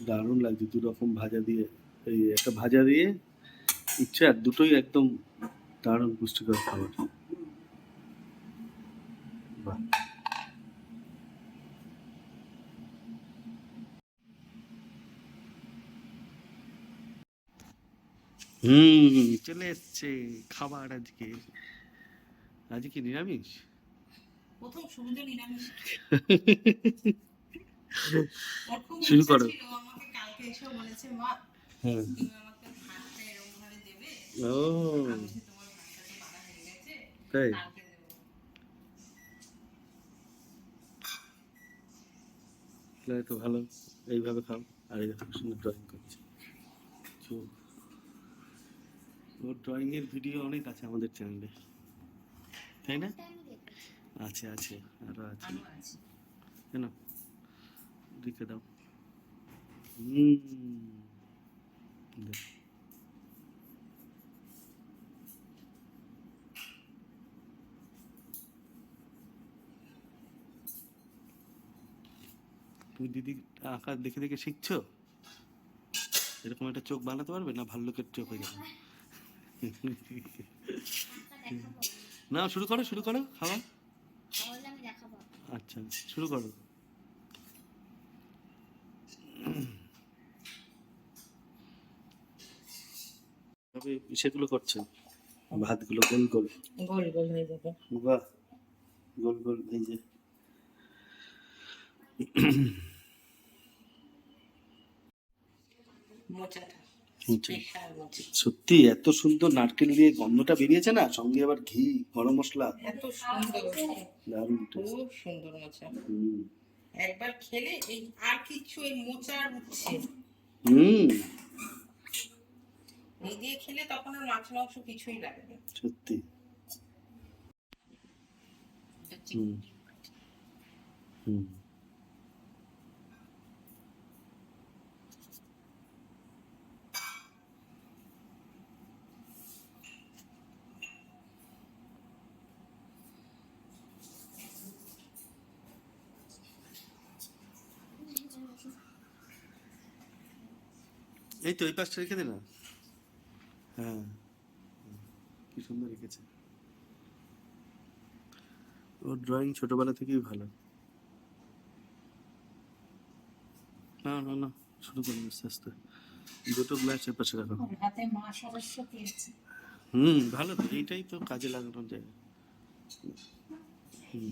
দারুণ লাগছে দু রকম ভাজা দিয়ে এই একটা ভাজা দিয়ে ইচ্ছে আর দুটোই একদম দারুণ পুষ্টিকর খাবার। হুম চলে এসছে খাবার আজকে। আজকে কি নিরামিষ? প্রথম শুরুতে নিরামিষ। শুরু করো। হ্যাঁ ও তাই? কালকে তো ভালো এইভাবে খাও। আর এই দেখো সুন্দর ড্রয়িং করছে। চোখ ওর ড্রয়িং এর ভিডিও অনেক আছে আমাদের চ্যানেলে তাই না? আছে আছে আরও আছে। আরও আছে। কেন? লিখে দাও। তুমি দিদি আঁকা দেখে দেখে শিখছো? এরকম একটা চোখ বানাতে পারবে না ভাল্লুকের চোখ হয়ে যাবে? না শুরু করো শুরু করো খাওয়া। আচ্ছা শুরু করো। তবে সেগুলো করছে ভাতগুলো গোল গোল। গোল গোল হয়ে যাবে। বাহ গোল গোল যে মোচাটা সত্যি এত সুন্দর নারকেল দিয়ে গন্ধটা বেরিয়েছে না? সঙ্গে আবার ঘি গরম মশলা। এত সুন্দর দারুণ খুব সুন্দর মোচা। একবার খেলে এই আর কিছু এই মোচা উঠছে হুম এই দিয়ে খেলে তখন আর মাছ মাংস কিছুই লাগবে না। সত্যি। হুম। হুম। এই তো এই পাশটা রেখে দে না। হ্যাঁ। কি সুন্দর রেখেছে ওর ড্রয়িং ছোটবেলা থেকেই ভালো। না না না শুরু করুন আস্তে আস্তে। দুটো গ্লাস এর পাশে রাখো। হাতে মা সরস্বতী আছে হুম ভালো তো এইটাই তো কাজে লাগানোর জায়গা। হুম।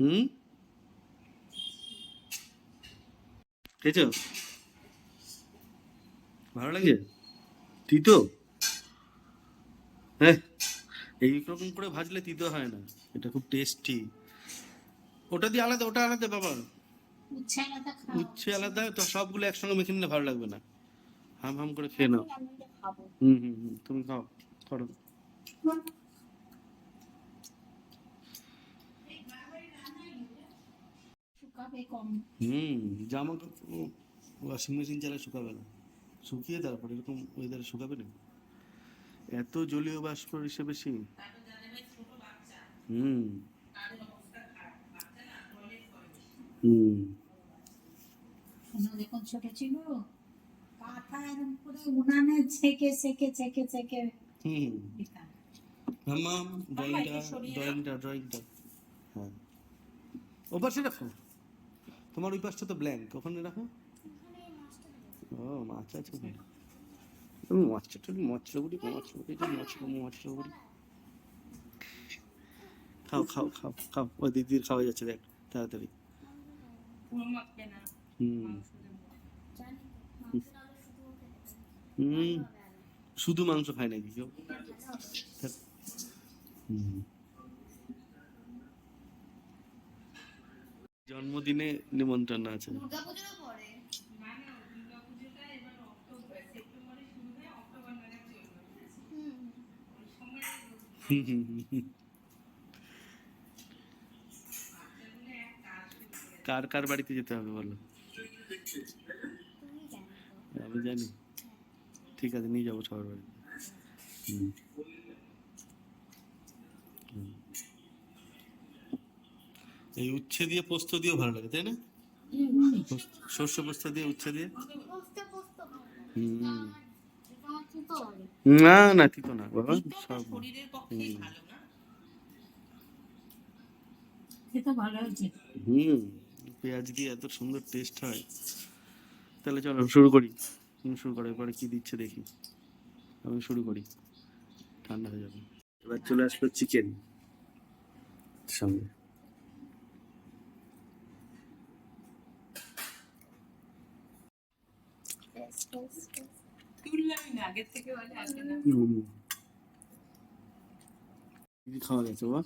হুম? খেয়েছো? ভালো লাগে? তিতো? হ্যাঁ এইরকম করে ভাজলে তিতো হয় না। এটা খুব টেস্টি ওটা দিয়ে আলাদা ওটা আলাদা বাবা উচ্ছে আলাদা তো সবগুলো একসঙ্গে মেখে নিলে ভালো লাগবে না। হাম হাম করে খেয়ে নাও। হুম হুম হুম তুমি খাও করো। হুম জামা কাপড় ওয়াশিং মেশিন চালা শুকাবে না। শুকিয়ে তারপর এরকম ওয়েদারে শুকাবে না এত জলীয় বাষ্প এসে বেশি হুম। হুম। শোনো ছোট ছিল? কাঁথা এরকম করে উনানে ছেঁকে ছেঁকে ছেঁকে ছেঁকে হুম। দিতাম। ড্রয়িংটা। ড্রয়িংটা ড্রয়িংটা। হ্যাঁ। ও পাশে রাখো। তোমার ওই পাশটা তো ব্ল্যাঙ্ক ওখানে রাখো। ও মাছ আছে মশলাগুড়ি মশলা মশলাগুড়ি খাও খাও খাও দিদির খাওয়া যাচ্ছে দেখ তাড়াতাড়ি। হুম। হুম। শুধু মাংস খায় না ধ্যাৎ। হুম। জন্মদিনে নিমন্ত্রণ আছে দুর্গাপুজোরও পরে না না দুর্গাপুজোটা এবার অক্টোবর সেপ্টেম্বরে শুরু হয়ে অক্টোবর নাগাদ চলবে ওই সময় হুম হুম হুম হুম। বাচ্চাগুলো এক কাজ শুরু করে কার কার বাড়িতে যেতে হবে বলো? আমি জানি। ঠিক আছে নিয়ে যাব সবার বাড়িতে। এই উচ্ছে দিয়ে পোস্ত দিয়েও ভালো লাগে তাই না? শস্য পোস্ত দিয়ে উচ্ছে দিয়ে? হুম। তিতো না না ঠিক না বাবা সব শরীরের পক্ষেই ভালো না? খেতে ভালো হয়েছে হুম পেঁয়াজ দিয়ে এত সুন্দর টেস্ট হয়। তাহলে চলো শুরু করি। তুমি শুরু করো এবারে কি দিচ্ছে দেখি। আমি শুরু করি। ঠান্ডা হয়ে যাবে। এবার চলে আসলো চিকেন সঙ্গে তুললামই না আগের থেকে বলে আসবে না। কি খাওয়া গেছে বাবা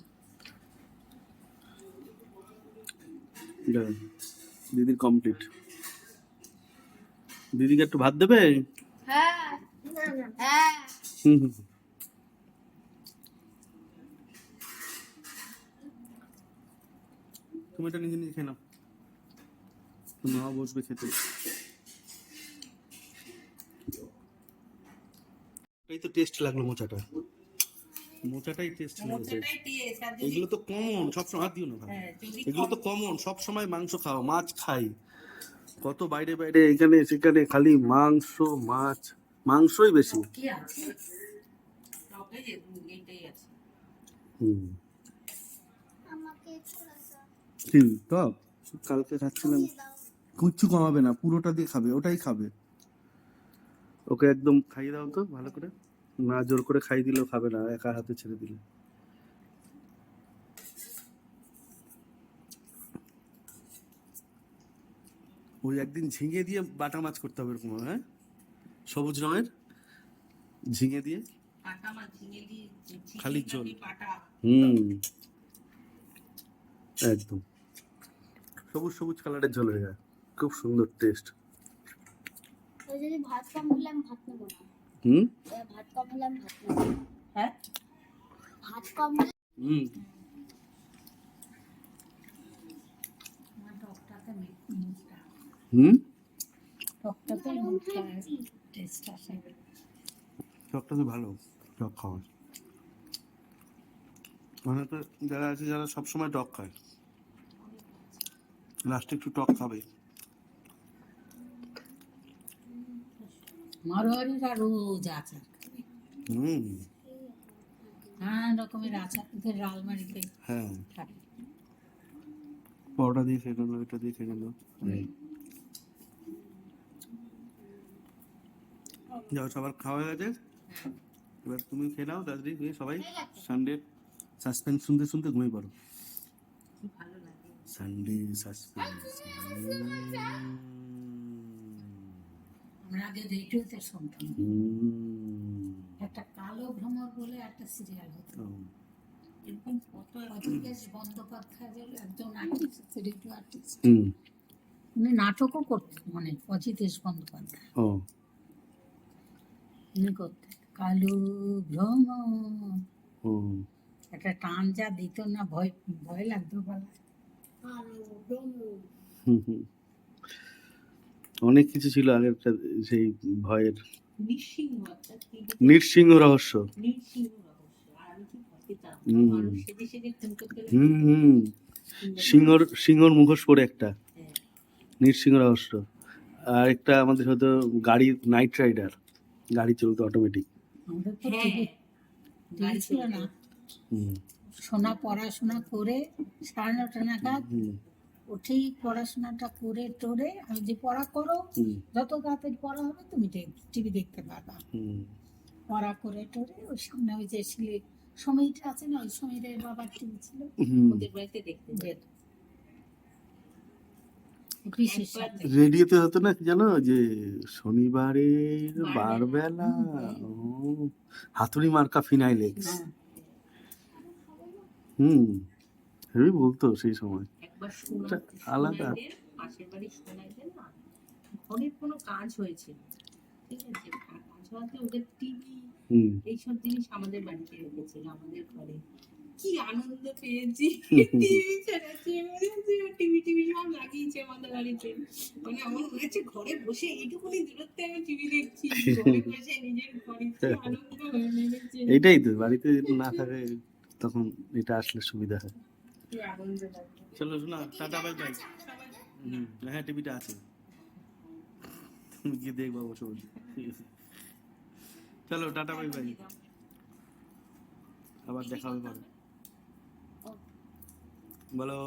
দিদির কমপ্লিট দিদিকে একটু ভাত দেবে? হ্যাঁ। না না হ্যাঁ। হুম হুম। তুমি এটা নিজে নিজে খেয়ে নাও। মা বসবে খেতে। এই তো টেস্ট লাগল মোচাটা। মোচাটাই টেস্ট এগুলো তো কমন সবসময় হাত দিও না ভাই। হ্যাঁ এগুলো তো কমন সব সময় মাংস খাও মাছ খাই। কত বাইরে বাইরে এখানে সেখানে খালি মাংস মাছ মাংসই বেশি। কি আছে? টকে যে এইটাই আছে। হুম। কালকে খাচ্ছিলাম। কিচ্ছু কমাবে না পুরোটা দিয়ে খাবে ওটাই খাবে। ওকে একদম খাইয়ে দাও তো ভালো করে। না জোর করে খাই দিলেও খাবে না একা হাতে ছেড়ে দিলে। ওই একদিন ঝিঙে দিয়ে বাটা মাছ করতে হবে এরকম হ্যাঁ? সবুজ রঙের ঝিঙে দিয়ে। খালি ঝোল। হুম। একদম। সবুজ সবুজ কালারের ঝোল হয়ে যায়। খুব সুন্দর টেস্ট যদি ভাত কম হলে আমি ভাত নেব না। হুম? ভাত কম হলে আমি ভাত নেব। হ্যাঁ? ভাত কম হলে হুম? হুম টকটা তো ভালো টক খাওয়া মানে তো যারা আছে যারা সবসময় টক খায়। লাস্টে একটু টক খাবে। মারোয়ারিরা রোজ আচার। নানান রকমের আচার ওদের আলমারিতে হ্যাঁ থাকে দিয়ে খেয়ে নিল এটা দিয়ে খেয়ে যাও সবার খাওয়া হয়ে গেছে এবার তুমি খেয়ে নাও তাড়াতাড়ি দিয়ে সবাই সানডে সাসপেন্স শুনতে শুনতে ঘুমিয়ে পড়ো কি সানডে সাসপেন্স আমরা আগে রেডিওতে শুনতাম। একটা কালো ভ্রমর বলে একটা সিরিয়াল হতো। এরকম কত অজিতেশ বন্দ্যোপাধ্যায় বলে একজন আর্টিস্ট রেডিও আর্টিস্ট উনি নাটকও করতেন মানে অজিতেশ বন্দ্যোপাধ্যায়। ও। উনি করতেন। কালো ভ্রমর। ও। একটা টান যা দিত না ভয় ভয় লাগতো বলা। হুম হুম। অনেক কিছু ছিল আগেরকার সেই ভয়ের। নিঃসিংহ নৃসিংহ রহস্য। নিঃসিংহ রহস্য আর আমি কি ভয় পেতাম? হুম। হুম হুম। সিংহর সিংহর মুখোশ পরে একটা। হ্যাঁ। নৃসিংহ রহস্য। আর একটা আমাদের হয়তো গাড়ি নাইট রাইডার। গাড়ি চলতো অটোমেটিক আমাদের তো হ্যাঁ। সোনা পড়াশোনা করে সাড়ে নটা নাগাদ হুম উঠেই পড়াশোনাটা করে টোরে আমি যে পড়া করো যত তাড়াতাড়ি পড়া হবে তুমি টিভি দেখতে পাবা। হুম। পড়া করে টোরে ওই সামনে ওই যে ছিলে সময়টা আছে না ওই সময়ের বাবার টিভি ছিল ওদের বাড়িতে দেখতে যেত। রেডিওতে হতো না কি জানো যে শনিবারের বারবেলা ও হাতুড়ি মার্কা ফিনাইলেক্স হ্যাঁ, হুম হেবি বলতো সেই সময়। আলাদা। পাশের বাড়ি শোনাইদের না ঘরের কোনো কাজ হয়েছিল। ঠিক আছে? কাজ হওয়াতে ওদের টিভি এইসব জিনিস আমাদের বাড়িতে রেখেছিল আমাদের ঘরে। কি আনন্দ পেয়েছি। টিভি চালাচ্ছি টিভি টিভি সব লাগিয়েছে আমাদের বাড়িতে। মানে আমার মনে হচ্ছে ঘরে বসে এইটুকুনি দূরত্বে আমি টিভি দেখছি ঘরে বসে নিজের ঘরে আনন্দ হয়ে এইটাই তো বাড়িতে না থাকে তখন এটা আসলে সুবিধা হয়। আনন্দ লাগে। চলো শোনা টাটা বাই বাই হুম, হ্যাঁ টিভিটা আছে। তুমি গিয়ে দেখবা বসে বসে। চলো টাটা বাই বাই আবার দেখা হবে পরে। বলো।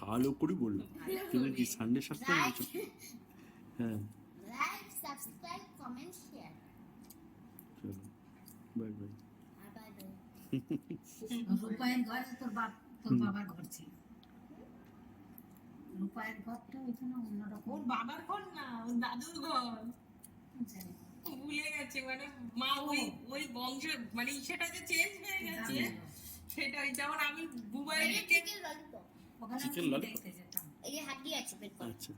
ভালো করে বলল। তুমি কি সানডে সাতটা বলছো হ্যাঁ। লাইক সাবস্ক্রাইব কমেন্ট শেয়ার চলো বাই বাই রূপায়ের ঘরে তোর বাপ তোর বাবার ঘর ছিল। রূপায়ের ঘরটা ওইখানে অন্যরকম। ওর বাবার ঘর না ওর দাদুর ঘর। ভুলে গেছে মানে মা ওই ওই বংশ মানে সেটা যে চেঞ্জ হয়ে গেছে সেটা ওই যেমন আমি বুবাই চিকেন ললিপপ ওখানে আমি দেখতে যেতাম। এই হাড্ডি আছে কর। আচ্ছা।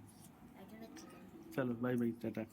চলো বাই বাই টাটা।